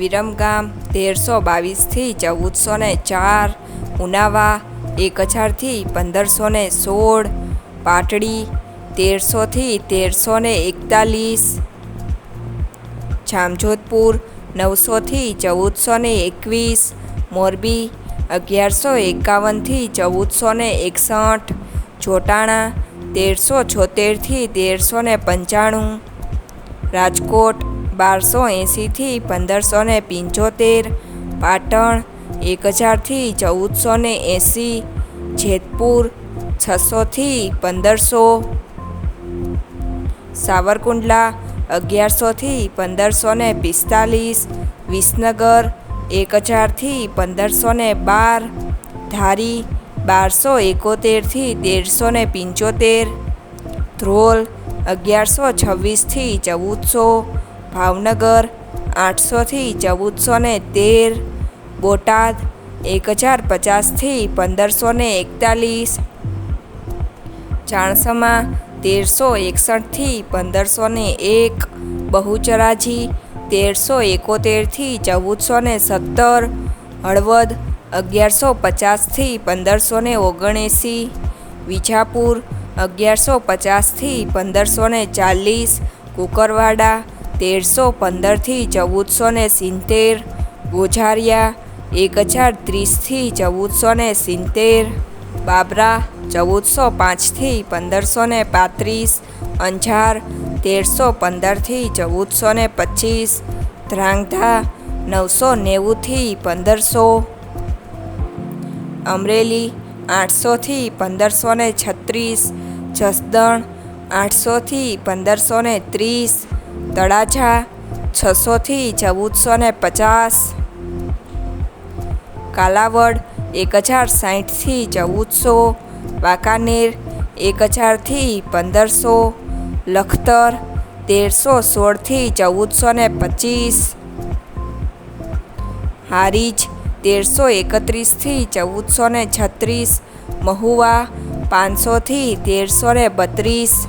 વિરમગામ તેરસો બાવીસથી ચૌદસો ને ચાર, ઉનાવા એક હજારથી પંદરસો ને સોળ, પાટડી તેરસોથી તેરસો ને એકતાલીસ, જામજોધપુર નવસોથી ચૌદસો ને એકવીસ, મોરબી અગિયારસો એકાવનથી ચૌદસો ને એકસઠ, જોટાણા તેરસો છોતેરથી તેરસો ને પંચાણું, રાજકોટ બારસો એંસીથી પંદરસો ને પંચોતેર, પાટણ એક હજારથી ચૌદસો ને એંસી જેતપુર છસોથી પંદરસો, સાવરકુંડલા અગિયારસોથી પંદરસો ને પિસ્તાલીસ વિસનગર એક હજારથી પંદરસો ને બાર, ધારી બારસો એકોતેરથી તેરસો ને પંચોતેર, ધ્રોલ અગિયારસો છવ્વીસથી ચૌદસો ભાવનગર, આઠસોથી ચૌદસો ને તેર, બોટાદ એક હજાર પચાસથી પંદરસો ને એકતાલીસ ચાણસમાં તેરસો એકસઠથી પંદરસો ને એક, બહુચરાજી તેરસો એકોતેરથી ચૌદસો ને સત્તર, હળવદ અગિયારસો પચાસથી પંદરસો ને ઓગણએંસી, વિજાપુર અગિયારસો પચાસથી પંદરસો ને ચાલીસ, કુકરવાડા તેરસો પંદરથી ચૌદસો ને સિત્તેર, ગોઝારિયા એક હજાર ત્રીસથી ચૌદસો ને સિત્તેર, બાબરા ચૌદસો પાંચથી પંદરસો ને પાંત્રીસ, અંજાર તેરસો પંદરથી ચૌદસો ને પચીસ ધ્રાંગધા નવસો નેવુંથી પંદરસો, અમરેલી આઠસોથી પંદરસો ને છત્રીસ, જસદણ આઠસોથી પંદરસો ને ત્રીસ તળાજા છસોથી ચૌદસો ને પચાસ. કાલાવડ એક હજાર સાઠથી ચૌદસો. વાંકાનેર એક હજારથી પંદરસો. લખતર, તેરસો સોળથી ચૌદસો ને પચીસ. હારીજ, તેરસો એકત્રીસથી ચૌદસો ને છત્રીસ. મહુવા, પાંચસોથી તેરસો ને બત્રીસ.